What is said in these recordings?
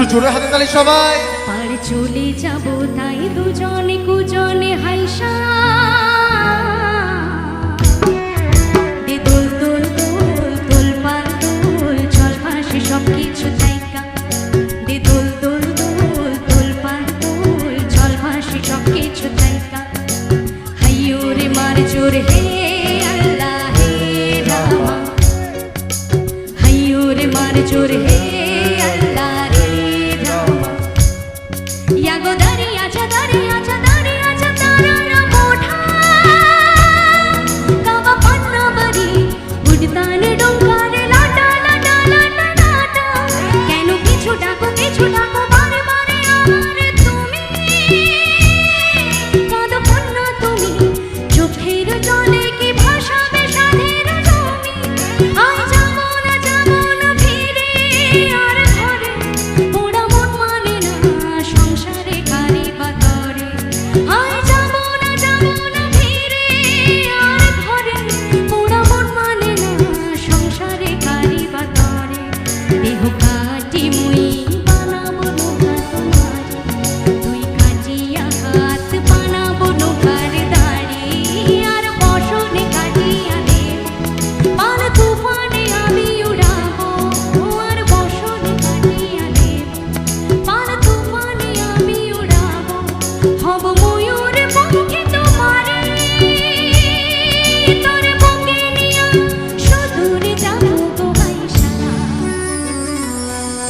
একটু জোরে হাতে তালি সবাই। আর চলে যাব তাই দুজনে কুজনে হাইসা। সবকিছু তাইকা দে রে মার জোর, হে আল্লাহ, হে হাইয়ো রে মার জোর, হে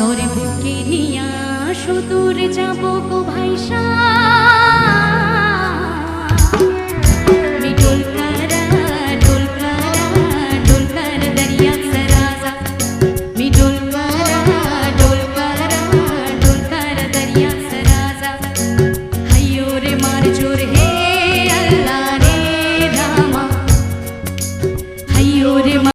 তোর বুকে নিয়া সুদূর যাব গো ভাইসা